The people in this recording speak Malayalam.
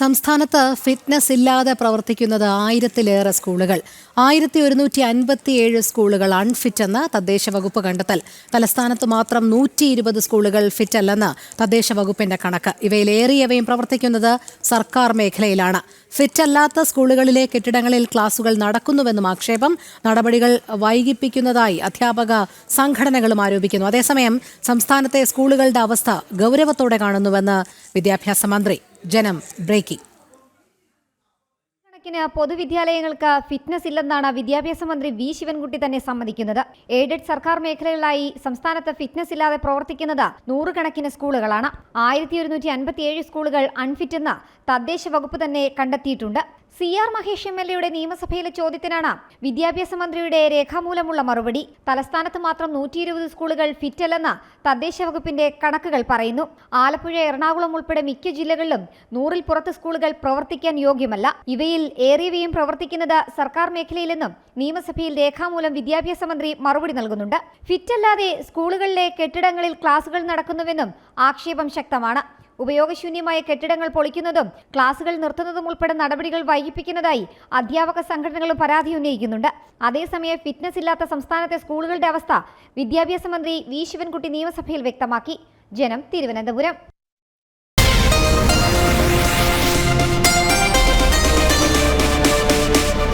സംസ്ഥാനത്ത് ഫിറ്റ്നസ് ഇല്ലാതെ പ്രവർത്തിക്കുന്നത് ആയിരത്തിലേറെ സ്കൂളുകൾ. ആയിരത്തി ഒരുന്നൂറ്റി അൻപത്തിയേഴ് സ്കൂളുകൾ അൺഫിറ്റ് എന്ന് തദ്ദേശ വകുപ്പ് കണ്ടെത്തൽ. തലസ്ഥാനത്ത് മാത്രം നൂറ്റി ഇരുപത് സ്കൂളുകൾ ഫിറ്റ് അല്ലെന്ന് തദ്ദേശ വകുപ്പിന്റെ കണക്ക്. ഇവയിലേറിയവയും പ്രവർത്തിക്കുന്നത് സർക്കാർ മേഖലയിലാണ്. ഫിറ്റ് അല്ലാത്ത സ്കൂളുകളിലെ കെട്ടിടങ്ങളിൽ ക്ലാസുകൾ നടക്കുന്നുവെന്നും ആക്ഷേപം. നടപടികൾ വൈകിപ്പിക്കുന്നതായി അധ്യാപക സംഘടനകളും ആരോപിക്കുന്നു. അതേസമയം സംസ്ഥാനത്തെ സ്കൂളുകളുടെ അവസ്ഥ ഗൗരവത്തോടെ കാണുന്നുവെന്ന് വിദ്യാഭ്യാസ മന്ത്രി ജനം ബ്രേക്കിംഗ്. കണക്കിന് പൊതുവിദ്യാലയങ്ങൾക്ക് ഫിറ്റ്നസ് ഇല്ലെന്നാണ് വിദ്യാഭ്യാസ മന്ത്രി വി ശിവൻകുട്ടി തന്നെ സമ്മതിക്കുന്നത്. എയ്ഡഡ് സർക്കാർ മേഖലകളിലായി സംസ്ഥാനത്ത് ഫിറ്റ്നസ് ഇല്ലാതെ പ്രവർത്തിക്കുന്നത് നൂറുകണക്കിന് സ്കൂളുകളാണ്. ആയിരത്തി ഒരുന്നൂറ്റി അൻപത്തിയേഴ് സ്കൂളുകൾ അൺഫിറ്റ് എന്ന് തദ്ദേശ വകുപ്പ് തന്നെ കണ്ടെത്തിയിട്ടുണ്ട്. C R Mahesh M L എയുടെ നിയമസഭയിലെ ചോദ്യത്തിനാണ് വിദ്യാഭ്യാസ മന്ത്രിയുടെ രേഖാമൂലമുള്ള മറുപടി. തലസ്ഥാനത്ത് മാത്രം നൂറ്റി ഇരുപത് സ്കൂളുകൾ ഫിറ്റല്ലെന്ന് തദ്ദേശ വകുപ്പിന്റെ കണക്കുകൾ പറയുന്നു. ആലപ്പുഴ എറണാകുളം ഉൾപ്പെടെ മിക്ക ജില്ലകളിലും നൂറിൽ പുറത്ത് സ്കൂളുകൾ പ്രവർത്തിക്കാൻ യോഗ്യമല്ല. ഇവയിൽ ഏറിയവയും പ്രവർത്തിക്കുന്നത് സർക്കാർ മേഖലയിലെന്നും നിയമസഭയിൽ രേഖാമൂലം വിദ്യാഭ്യാസ മന്ത്രി മറുപടി നൽകുന്നുണ്ട്. ഫിറ്റല്ലാതെ സ്കൂളുകളിലെ കെട്ടിടങ്ങളിൽ ക്ലാസുകൾ നടക്കുന്നുവെന്നും ആക്ഷേപം ശക്തമാണ്. ഉപയോഗശൂന്യമായ കെട്ടിടങ്ങൾ പൊളിക്കുന്നതും ക്ലാസുകൾ നിർത്തുന്നതും ഉൾപ്പെടെ നടപടികൾ വൈകിപ്പിക്കുന്നതായി അധ്യാപക സംഘടനകളും പരാതി ഉന്നയിക്കുന്നുണ്ട്. അതേസമയം ഫിറ്റ്നസ് ഇല്ലാത്ത സംസ്ഥാനത്തെ സ്കൂളുകളുടെ അവസ്ഥ വിദ്യാഭ്യാസ മന്ത്രി വി ശിവൻകുട്ടി നിയമസഭയിൽ വ്യക്തമാക്കി. ജനം തിരുവനന്തപുരം.